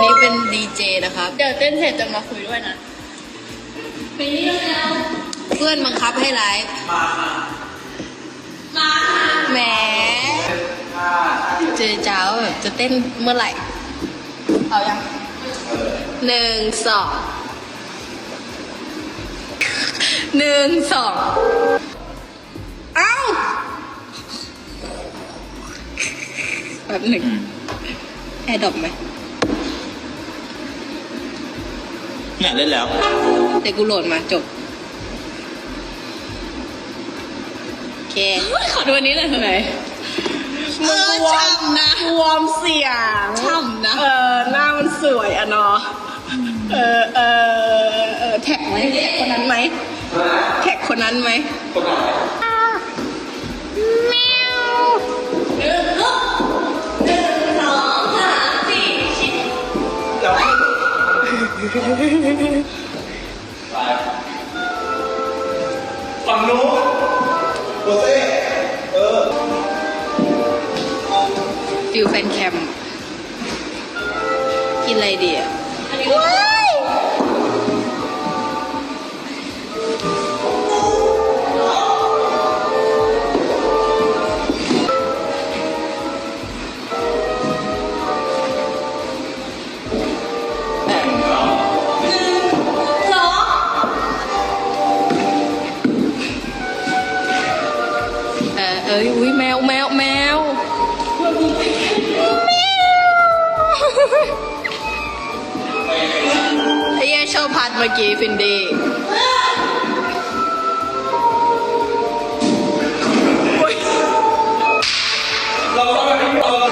วันนี้เป็นดีเจนะครับ เดี๋ยวเต้นเสร็จจะมาคุยด้วยนะไปนี่แล้วเพื่อนบังคับให้ไลฟ์มามาแหมเจอเจ้าแบบจะเต้นเมื่อไหร่ เอายังหนึ่งสองหนึ่งสองเอ้าแบบหนึ่งแอร์ดรอปไหม เนี่ยเล่นแล้วแต่กูโหลดมาจบ โอเค ขอดูอันนี้เลยทำไมเออช่ำนะวอร์มเสียงช่ำนะ เออหน้ามันสวยอะเนาะเออเออเออแท็กไหมแท็กคนนั้นไหมแท็กคนนั้นไหมคนไหน ฝั่งนู้นโรเซ่เออฟิลแฟนแคม กินอะไรดีอะ เออเอยอุ้ยแมวแมวแมวไอ้เหี้ยโชว์พัดเมื่อกี้ฟินดีเราต้องไปที่เปิด